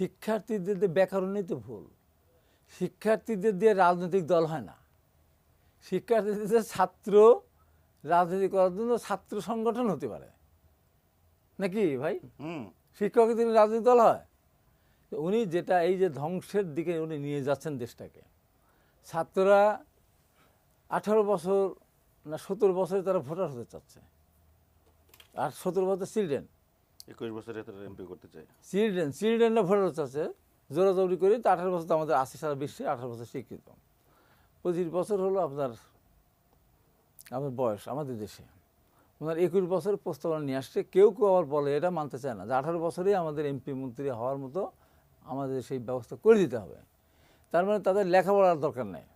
শিক্ষার্থীদের দিয়ে ব্যাকরণই তো ভুল। শিক্ষার্থীদের দিয়ে রাজনৈতিক দল হয় না। শিক্ষার্থীদের ছাত্র রাজনীতি করার জন্য ছাত্র সংগঠন হতে পারে। নাকি ভাই? দিন রাজনৈতিক দল হয়। তো উনি যেটা এই যে ধ্বংসের দিকে উনি নিয়ে যাচ্ছেন দেশটাকে। ছাত্ররা আঠারো বছর না সতেরো বছরে তারা ভোটার হতে চাচ্ছে। আর সতেরো বছর চিলড্রেন। একুশ বছরে এমপি করতে চায় চিলড্রেন চিলড্রেনরা হতে চাচ্ছে জোরাজোরি করে তো আঠারো বছর তো আমাদের আশি সারা বিশ্বে, আঠারো বছর স্বীকৃত। পঁচিশ বছর হলো আপনার আপনার বয়স আমাদের দেশে। ওনার একুশ বছর প্রস্তাবনা নিয়ে আসছে, কেউ কেউ আবার বলে এটা মানতে চায় না যে আঠারো বছরেই আমাদের এমপি মন্ত্রী হওয়ার মতো আমাদের সেই ব্যবস্থা করে দিতে হবে। তার মানে তাদের লেখাপড়ার দরকার নেই।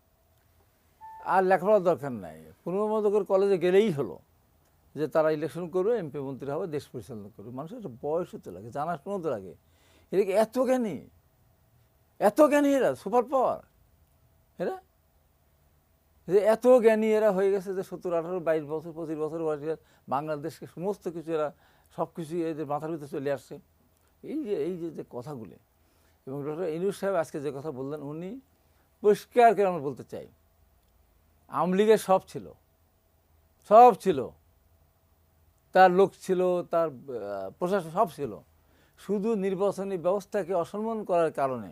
আর লেখাপড়ার দরকার নাই। পূর্বমদকের কলেজে গেলেই হলো। যে তারা ইলেকশন করবে এমপি মন্ত্রী হবে, দেশ পরিচালনা করবে মানুষের একটা বয়স হতে লাগে জানাশোনা তো লাগে। এদিকে এত জ্ঞানী? এত জ্ঞানী এরা, সুপার পাওয়ার। এরা? যে এত জ্ঞানী এরা হয়ে গেছে যে সত্তর, আঠারো, বাইশ বছর, পঁচিশ বছর বয়সে বাংলাদেশকে সমস্ত কিছু এরা, সব কিছু এদের মাথার ভিতরে চলে আসছে। এই যে এই যে যে কথাগুলি। এবং ডক্টর ইনুস সাহেব আজকে যে কথা বললেন, উনি পরিষ্কার করে আমরা বলতে চাই। আওয়ামী লীগের সব ছিল। সব ছিল। তার লোক ছিল, তার প্রশাসন সব ছিল। শুধু নির্বাচনী ব্যবস্থাকে অসম্মান করার কারণে,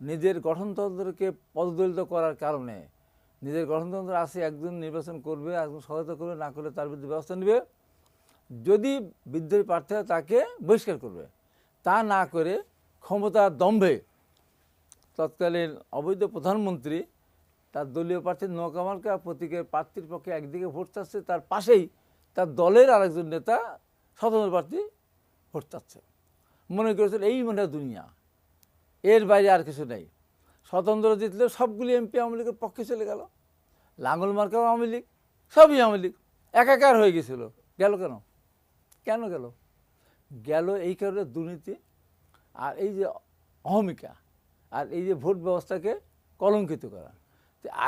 নিজের গঠনতন্ত্রকে পদদলিত করার কারণে, নিজের গঠনতন্ত্র আছে, একজন নির্বাচন করবে, একজন সহায়তা করবে, না করলে তার বিরুদ্ধে ব্যবস্থা নেবে। যদি বিদ্রোহী প্রার্থী হয় তাকে বহিষ্কার করবে, তা না করে ক্ষমতার দম্ভে তৎকালীন অবৈধ প্রধানমন্ত্রী, তার দলীয় প্রার্থী নৌকামার্কা প্রতীকের প্রার্থীর পক্ষে একদিকে ভোট চাচ্ছে, তার পাশেই তার দলের আরেকজন নেতা স্বতন্ত্র প্রার্থী ভোট চাচ্ছে। মনে করেছিল এই মনে দুনিয়া। এর বাইরে আর কিছু নেই। স্বতন্ত্র জিতলেও সবগুলি এমপি আওয়ামী লীগের পক্ষে চলে গেল। লাঙ্গল মার্কাও আওয়ামী লীগ, সবই আওয়ামী লীগ। একাকার হয়ে গেছিল। গেল কেন? কেন গেল? গেল এই কারণে দুর্নীতি আর এই যে অহমিকা আর এই যে ভোট ব্যবস্থাকে কলঙ্কিত করা।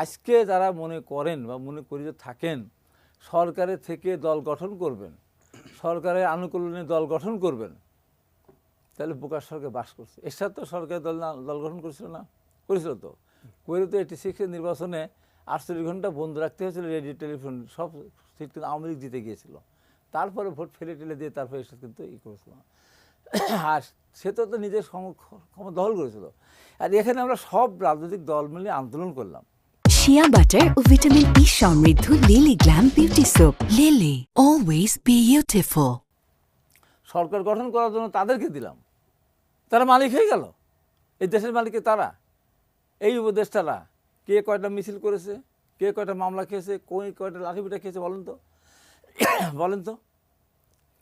আজকে যারা মনে করেন বা মনে করি যে থাকেন সরকারের থেকে দল গঠন করবেন, সরকারের আনুকূল্যে দল গঠন করবেন, তাহলে বোকার সরকার বাস করছে। এর সাথে তো সরকার দল না, দল গঠন করেছিল না, করেছিল তো। করে তো এইটি সিক্সের নির্বাচনে আটচল্লিশ ঘণ্টা বন্ধ রাখতে হয়েছিল, রেডিও, টেলিফোন, সব সিট কিন্তু আওয়ামী লীগ জিতে গিয়েছিল। তারপরে ভোট ফেলে টেলে দিয়ে তারপরে এসে কিন্তু ই করেছিল। আর সে তো নিজের ক্ষমতা দখল করেছিল। আর এখানে আমরা সব রাজনৈতিক দল মিলে আন্দোলন করলাম। শিয়া বাটার ও ভিটামিন ই সমৃদ্ধ Lily glam beauty soap Lily always beautiful সরকার গঠন করার জন্য তাদেরকে দিলাম। তারা মালিক হয়ে গেল। এই দেশের মালিকে তারা। এই উপদেষ্টারা কে কয়টা মিছিল করেছে কে কয়টা মামলা খেয়েছে কই কয়টা লাঠিপিটা খেয়েছে বলেন তো? বলেন তো?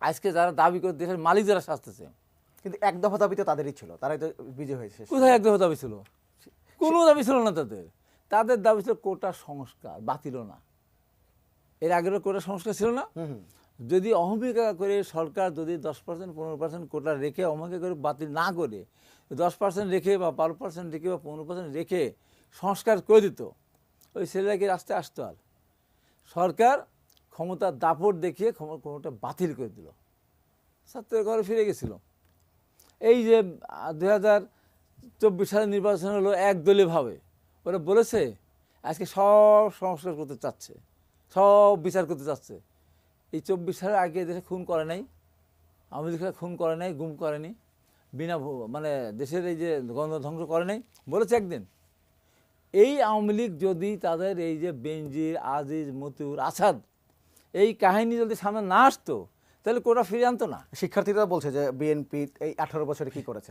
আজকে যারা দাবি করে দেশের মালিক যারা শাস্তেছে। কিন্তু এক দফা দাবি তো তাদেরই ছিল। তারাই তো বিজয় হয়েছে। কোথায় একদম দাবি ছিল? কোনো দাবি ছিল না তাদের। তাদের দাবি ছিল কোটা সংস্কার বাতিল না। এর আগেরও কোটা সংস্কার ছিল না? যদি অহমিকা করে সরকার যদি দশ পার্সেন্ট পনেরো পার্সেন্ট কোটা রেখে অহমিকা করে বাতিল না করে দশ পার্সেন্ট রেখে বা বারো পার্সেন্ট রেখে বা পনেরো পার্সেন্ট রেখে সংস্কার করে দিত ওই ছেলেরা কি রাস্তায় আসতো আর সরকার ক্ষমতার দাপট দেখিয়ে ক্ষম- ক্ষমতা বাতিল করে দিল। ছাত্রের ঘরে ফিরে গেছিল। এই যে দু হাজার চব্বিশ সালে নির্বাচন হলো একদলীয়ভাবে। ওরা বলেছে আজকে সব সংস্কার করতে চাচ্ছে সব বিচার করতে চাচ্ছে। এই চব্বিশ সালের আগে দেশে খুন করে নাই আওয়ামী খুন করে নাই গুম করেনি বিনা ভো- মানে দেশের এই যে গণ ধ্বংস করে নাই বলেছে একদিন। এই আওয়ামী লীগ যদি তাদের এই যে বেনজির আজিজ মতিউর আসাদ এই কাহিনী যদি সামনে না আসতো তাহলে কোটা ফিরে আনতো না। শিক্ষার্থীরা বলছে যে বিএনপি এই আঠারো বছরে কি করেছে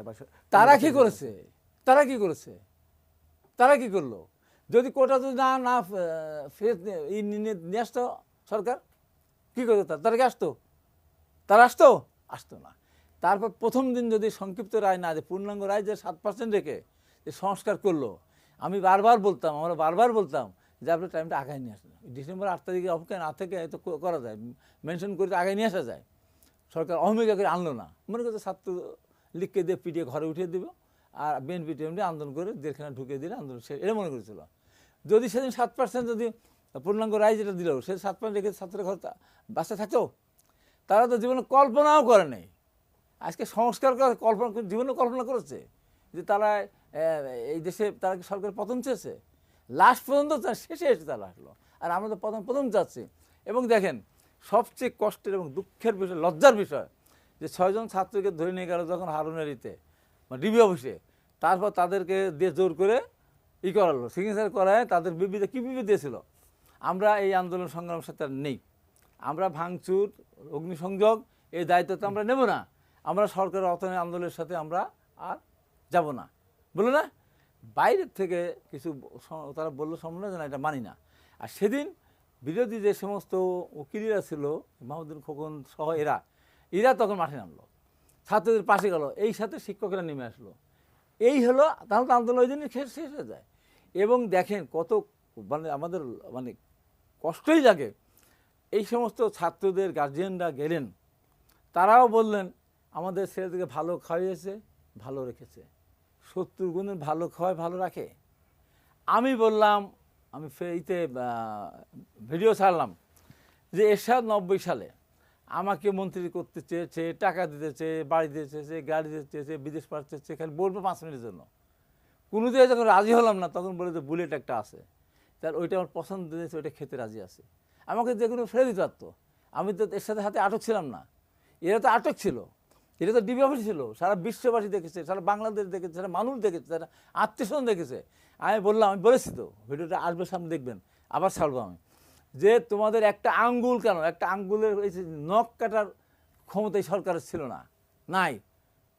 তারা কি করেছে। তারা কি করেছে? তারা কি করল? যদি কোটা যদি না না ফেরত নিয়ে- আসতো সরকার, কি করতো তারা? তারা কি আসতো? তারা আসতো? আসতো না। তারপর প্রথম দিন যদি সংক্ষিপ্ত রায় না যে পূর্ণাঙ্গ রায় যে সাত পার্সেন্ট রেখে যে সংস্কার করল, আমি বারবার বলতাম, আমরা বারবার বলতাম যে আপনার টাইমটা আগায় নিয়ে আসেন। ডিসেম্বর আট তারিখে অপেক্ষা না থেকে তো করা যায়। মেনশন করে আগায় নিয়ে আসা যায়। সরকার অহমিকা করে আনলো না। মনে করছে ছাত্র লিখকে দিয়ে পিটিয়ে ঘরে উঠিয়ে দেবো। আর বিএনপি টিএমডি আন্দোলন করে দেড়খানা ঢুকিয়ে দিলে আন্দোলন সে এটা মনে করেছিল। যদি সেদিন সাত পার্সেন্ট যদি পূর্ণাঙ্গ রায় যেটা দিল, সে সাত পার্সেন্ট রেখে ছাত্রের ঘর বাচ্চা থাকতো? তারা তো জীবনে কল্পনাও করে নেই। আজকে সংস্কার করার কল্পনা জীবনে কল্পনা করেছে যে তারা এই দেশে তারা সরকার পতন চেয়েছে? লাস্ট পর্যন্ত শেষে এসে তারা আসলো। আর আমরা তো প্রথম প্রথম যাচ্ছি। এবং দেখেন, সবচেয়ে কষ্টের এবং দুঃখের বিষয়, লজ্জার বিষয় যে ছয়জন ছাত্রকে ধরে নিয়ে গেল যখন হারুনারিতে ডিবি অফিসে তারপর তাদেরকে দেশ জোর করে ই করালো সিগনেচার করায় তাদের বিবৃতি, কী বিবৃতি দিয়েছিল? আমরা এই আন্দোলন সংগ্রামের সাথে নেই। আমরা ভাঙচুর, অগ্নিসংযোগ, এই দায়িত্ব তো আমরা নেব না। আমরা সরকারের অর্থনৈতিক আন্দোলনের সাথে আমরা আর যাব না। বলো না? বাইরের থেকে কিছু তারা বলল সম্মান যে না এটা মানি না। আর সেদিন বিরোধী যে সমস্ত উকিলিরা ছিল, মাহমুদুল খোকন সহ এরা এরা তখন মাঠে নামলো। ছাত্রদের পাশে গেল। এই সাথে শিক্ষকেরা নেমে আসলো। এই হলো, তাহলে তো আন্দোলন ওই দিনই শেষ হয়ে যায়। এবং দেখেন কত মানে আমাদের মানে কষ্টই লাগে। এই সমস্ত ছাত্রদের গার্জিয়ানরা গেলেন। তারাও বললেন, আমাদের ছেলেদেরকে ভালো খাওয়িয়েছে ভালো রেখেছে। সত্তর গুণের ভালো খাওয়ায়, ভালো রাখে। আমি বললাম, আমি ফেইতে ভিডিও ছাড়লাম যে এরশাদ নব্বই সালে আমাকে মন্ত্রী করতে চেয়েছে, টাকা দিতে চেয়ে বাড়ি দিতে চেয়েছে গাড়ি দিতে চেয়েছে বিদেশ পাঠাতে চেয়েছে খালি বলব পাঁচ মিনিটের জন্য। কোনো দিয়ে যখন রাজি হলাম না, তখন বলে যে বুলেট একটা আছে। তার ওইটা আমার পছন্দ দিয়েছে ওইটা খেতে রাজি আছে। আমাকে যে কোনো ফেলে দিতে পারতো। আমি তো এর সাথে হাতে আটক ছিলাম না। এরা তো আটক ছিল। এটা তো ডিবি অফিস ছিল। সারা বিশ্ববাসী দেখেছে, সারা বাংলাদেশ দেখেছে, সারা মানুষ দেখেছে, সারা আত্মীয়স্বজন দেখেছে। আমি বললাম, আমি বলেছি তো, ভিডিওটা আসবে সামনে দেখবেন। আবার ছাড়বো আমি। যে তোমাদের একটা আঙ্গুল কেন? একটা আঙ্গুলের নখ কাটার ক্ষমতা এই সরকারের ছিল না নাই।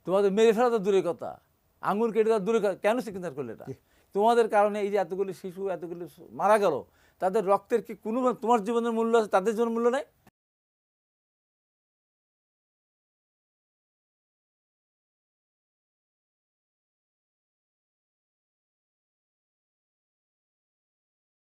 তোমাদের মেরে ফেলা তো দূরের কথা। আঙুল কেটে দেওয়া দূরে কথা। কেন সিগনেচার করলে এটা? তোমাদের কারণে এই যে এতগুলি শিশু এতগুলি মারা গেল তাদের রক্তের কি কোনো তোমার জীবনের মূল্য আছে? তাদের জন্য মূল্য নাই?